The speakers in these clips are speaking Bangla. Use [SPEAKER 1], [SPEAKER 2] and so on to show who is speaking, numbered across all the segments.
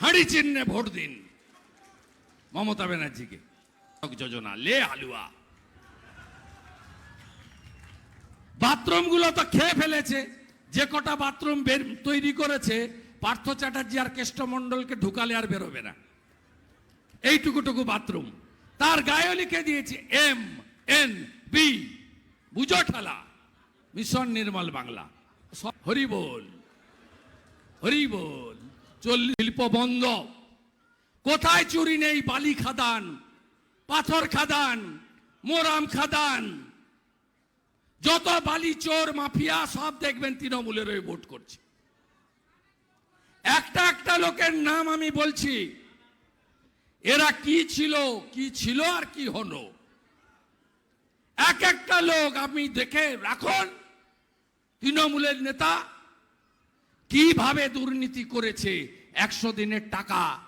[SPEAKER 1] হাঁড়ি চিহ্নে ভোট দিন। মমতা ব্যানার্জিকে। যোজনা, লে হালুয়া। বাথরুমগুলো তো খেয়ে ফেলেছে। যে কটা বাথরুম তৈরি করেছে, পার্থ চ্যাটার্জি আর কেষ্টমণ্ডলকে ঢুকালে আর বেরোবে না। এইটুকুটুকু বাথরুম। তার গায়ে লিখে দিয়েছে এম, এন, বি বুঝো ঠালা। মিশন নির্মল বাংলা। হরি বল হরি বল চল্লিশ শিল্প বন্ধ। কোথায় চুরি নেই বালি খাদান, পাথর খাদান, মোরাম খাদান? যত বালি, চোর, মাফিয়া, সব দেখবেন তৃণমূলের ওই ভোট করছে। একটা একটা লোকের নাম আমি বলছি, এরা কি ছিল কি ছিল আর কি হলো? এক একটা লোক আপনি দেখে রাখুন, তৃণমূলের নেতা কীভাবে দুর্নীতি করেছে? একশো দিনের টাকা।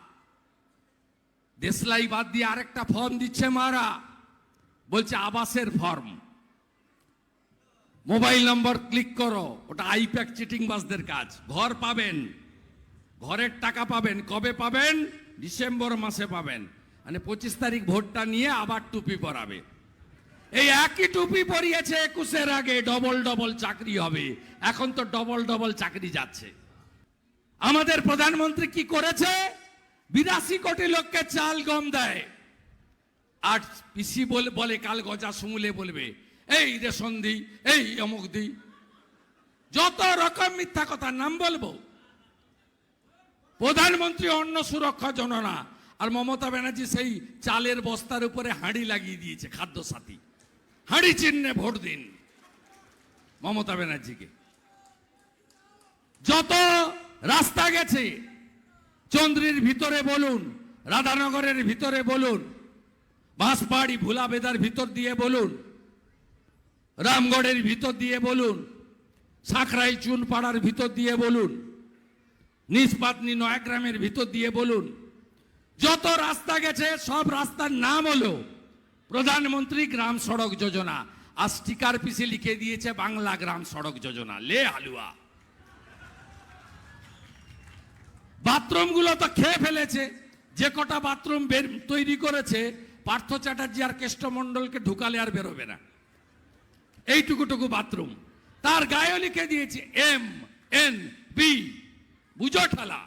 [SPEAKER 1] দেশলাই বাদ দিয়ে আরেকটা ফর্ম দিচ্ছে মারা। বলছে আবাসের ফর্ম মোবাইল নম্বর ক্লিক করো। ওটা আইপ্যাক চিটিং বাসদের কাজ। ঘর পাবেন। ঘরের টাকা পাবেন। কবে পাবেন? ডিসেম্বর মাসে পাবেন। মানে পঁচিশ তারিখ ভোটটা নিয়ে আবার টুপি পরাবে। এই একই টুপি পরিয়েছে একুশের আগে ডবল ডবল চাকরি হবে। এখন তো ডবল ডবল চাকরি যাচ্ছে। আমাদের প্রধানমন্ত্রী কি করেছে? বিরাশি কোটি লোককে চাল গম দেয়। আর পিসি বলে কাল গজা শুমুলে বলবে, এই রেশন দি এই অমুক দি। যত রকম মিথ্যা কথার নাম বলব। প্রধানমন্ত্রী অন্ন সুরক্ষা জননা আর মমতা ব্যানার্জি সেই চালের বস্তার উপরে হাঁড়ি লাগিয়ে দিয়েছে খাদ্য সাথী হাঁড়ি চিহ্নে ভোট দিন। মমতা ব্যানার্জিকে। যত রাস্তা গেছে, চন্দ্রির ভিতরে বলুন, রাধানগরের ভিতরে বলুন বাঁশপাড়ি ভুলাবেদার ভিতর দিয়ে বলুন, রামগড়ের ভিতর দিয়ে বলুন সাঁকরাইল চুনপাড়ার ভিতর দিয়ে বলুন, নিষ্পাতনি নয়াগ্রামের ভিতর দিয়ে বলুন, যত রাস্তা গেছে, সব রাস্তার নাম হলো প্রধানমন্ত্রী গ্রাম সড়ক যোজনা। আর স্টিকার পিসে লিখে দিয়েছে বাংলা গ্রাম সড়ক যোজনা। লে হালুয়া। বাথরুমগুলো তো খেয়ে ফেলেছে। যে কটা বাথরুম তৈরি করেছে, পার্থ চ্যাটার্জি আর কেষ্টমণ্ডলকে ঢুকালে আর বেরোবে না। এইটুকুটুকু বাথরুম। তার গায়ে লিখে দিয়েছে এম, এন, বি। বুঝো ঠালা।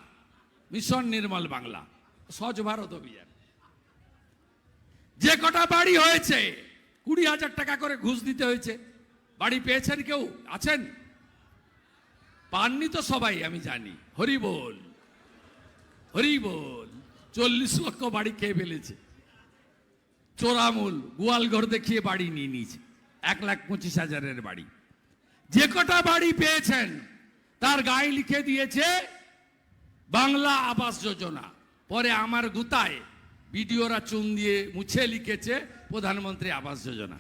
[SPEAKER 1] মিশন নির্মল বাংলা। স্বচ্ছ ভারত অভিযান। যে কটা বাড়ি হয়েছে, কুড়ি হাজার টাকা করে ঘুষ দিতে হয়েছে। বাড়ি পেয়েছেন কেউ? আছেন? পাননি তো সবাই, আমি জানি। হরি বল হরি বল, চল্লিশ লক্ষ বাড়ি খেয়ে ফেলেছে। চোরামূল, গোয়ালঘর দেখিয়ে বাড়ি নিয়ে নিয়েছে। এক লাখ পঁচিশ হাজারের বাড়ি। যে কটা বাড়ি পেয়েছেন, তার গায়ে লিখে দিয়েছে, বাংলা আবাস যোজনা। পরে আমার গুতায় বিডিওরা চুন দিয়ে মুছে লিখেছে প্রধানমন্ত্রী আবাস যোজনা।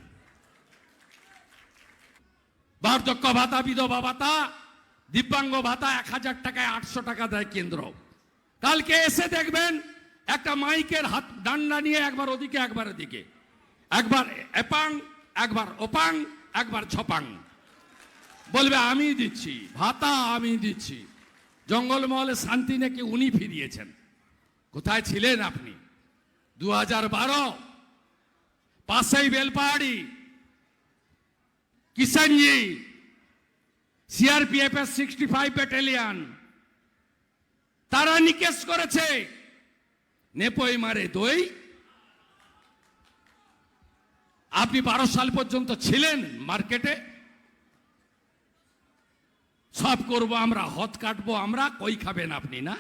[SPEAKER 1] বার্ধক্য ভাতা, বিধবা ভাতা, দিব্যাঙ্গ ভাতা এক হাজার টাকায় আটশো টাকা দেয় কেন্দ্র। কালকে এসে দেখবেন একটা মাইকের হাত ডান্ডা নিয়ে একবার ওদিকে একবার ওদিকে একবার এপাং, একবার ওপাং, একবার ছপাং। বলবে, আমি দিচ্ছি, ভাতা আমি দিচ্ছি। জঙ্গলমহলে শান্তি নাকি উনি ফিরিয়েছেন? কোথায় ছিলেন আপনি? দু হাজার বারো, পাশেই বেলপাহাড়ি কিষানজি সিআরপিএফ এর সিক্সটি ফাইভ ব্যাটালিয়ান তারা নিকেশ করেছে। নেপই মারে দই। আপনি বারো সাল পর্যন্ত ছিলেন মার্কেটে। সব করব আমরা হত কাটবো আমরা, কই খাবেন আপনি, না?